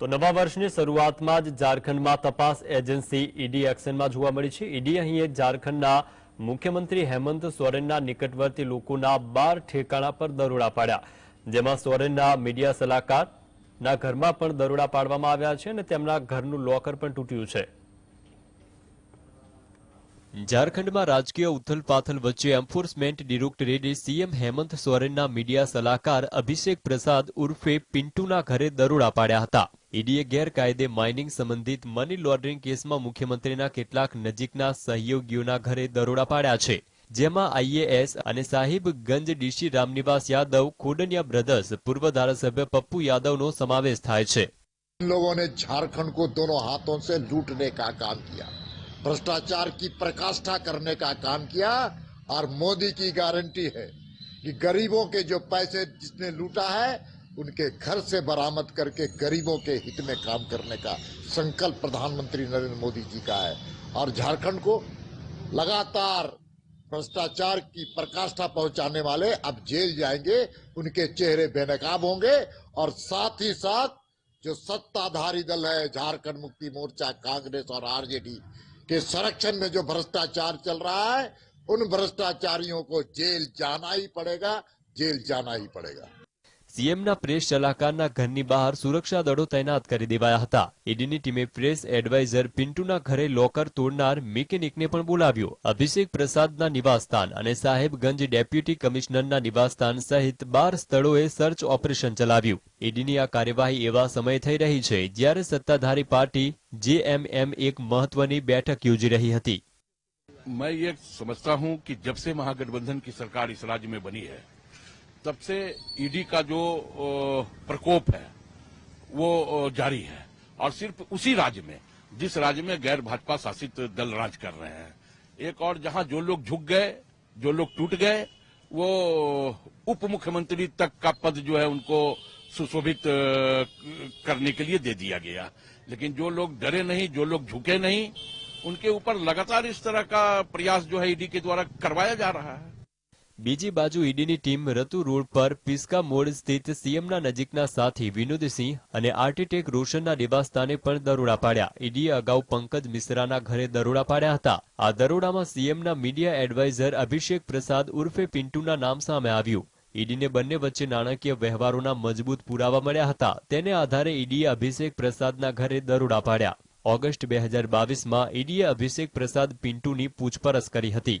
તો નવા વર્ષની શરૂઆતમાં જ ઝારખંડમાં તપાસ એજન્સી ઈડી એક્શનમાં જોવા મળી છે. ઈડી અહીં ઝારખંડના મુખ્યમંત્રી હેમંત સોરેનના નિકટવર્તી લોકોના બાર ઠેકાણા પર દરોડા પાડ્યા. જેમાં સોરેનના મીડિયા સલાહકારના ઘરમાં પણ દરોડા પાડવામાં આવ્યા છે અને તેમના ઘરનું લોકર પણ તૂટ્યું છે. ઝારખંડમાં રાજકીય ઉથલપાથલ વચ્ચે એન્ફોર્સમેન્ટ ડિરેક્ટરેટે સીએમ હેમંત સોરેનના મીડિયા સલાહકાર અભિષેક પ્રસાદ ઉર્ફે પિન્ટુના ઘરે દરોડા પાડ્યા હતા. ઈડીએ ગેરકાયદે માઇનિંગ સંબંધિત મની લોન્ડરિંગ કેસમાં મુખ્યમંત્રીના કેટલાક નજીકના સહયોગીઓના ઘરે દરોડા પાડ્યા છે જેમાં આઈએએસ અને સાહિબગંજ ડીસી રામનિવાસ યાદવ ખોડનિયા બ્રધર્સ પૂર્વ ધારાસભ્ય પપ્પુ યાદવનો સમાવેશ થાય છે इन लोगों ने झारखंड को दोनों हाथों से लूटने का काम किया भ्रष्टाचार की प्रकाष्ठा करने का काम किया और मोदी की गारंटी है कि गरीबों के जो पैसे जिसने लूटा है उनके घर से बरामद करके गरीबों के हित में काम करने का संकल्प प्रधानमंत्री नरेंद्र मोदी जी का है। और झारखंड को लगातार भ्रष्टाचार की प्रकाष्ठा पहुँचाने वाले अब जेल जाएँगे, उनके चेहरे बेनकाब होंगे और साथ ही साथ जो सत्ताधारी दल है, झारखंड मुक्ति मोर्चा, कांग्रेस और आरजेडी के संरक्षण में जो भ्रष्टाचार चल रहा है, उन भ्रष्टाचारियों को जेल जाना ही पड़ेगा, जेल जाना ही पड़ेगा। સીએમના પ્રેસ સલાહકારના ઘરની બહાર સુરક્ષા દળો તૈનાત કરી દેવાયા હતા ઈડીની ટીમે પ્રેસ એડવાઇઝર પિન્ટુના ઘરે લોકર તોડનાર મિકેનિકને પણ બોલાવ્યો અભિષેક પ્રસાદના નિવાસસ્થાન અને સાહેબગંજ ડેપ્યુટી કમિશનરના નિવાસસ્થાન સહિત બાર સ્થળોએ સર્ચ ઓપરેશન ચલાવ્યું ઈડીની આ કાર્યવાહી એવા સમય થઈ રહી છે જ્યારે સત્તાધારી પાર્ટી જેએમએમ એક મહત્વની બેઠક યોજી રહી હતી मैं ये समझता हूं कि जब से महागठबंधन की सरकार इस राज्य में बनी है तब से ईडी का जो प्रकोप है, वो जारी है। और सिर्फ़ उसी राज्य में, जिस राज्य में गैर भाजपा शासित दल राज कर रहे हैं। एक और जहाँ जो लोग झुक गए, जो लोग टूट गए, वो उप मुख्यमंत्री तक का पद जो है उनको सुशोभित करने के लिए दे दिया गया। लेकिन जो लोग डरे नहीं, जो लोग झुके नहीं, उनके ऊपर लगातार इस तरह का प्रयास जो है ईडी के द्वारा करवाया जा रहा है। બીજી બાજુ ઈડીની ટીમ રતુ રોડ પર પિસ્કા મોડ સ્થિત સીએમના નજીકના સાથી વિનોદસિંહ અને આર્કિટેક્ટ રોશનના નિવાસસ્થાને પણ દરોડા પાડ્યા. ઈડીએ અગાઉ પંકજ મિશ્રાના ઘરે દરોડા પાડ્યા હતા. આ દરોડામાં સીએમના મીડિયા એડવાઇઝર અભિષેક પ્રસાદ ઉર્ફે પિન્ટુના નામ સામે આવ્યું. ઈડીને બંને વચ્ચે નાણાકીય વ્યવહારોના મજબૂત પુરાવા મળ્યા હતા. તેને આધારે ઈડીએ અભિષેક પ્રસાદના ઘરે દરોડા પાડ્યા. ઓગસ્ટ બે હજાર બાવીસમાં ઈડીએ અભિષેક પ્રસાદ પિન્ટુની પૂછપરછ કરી હતી.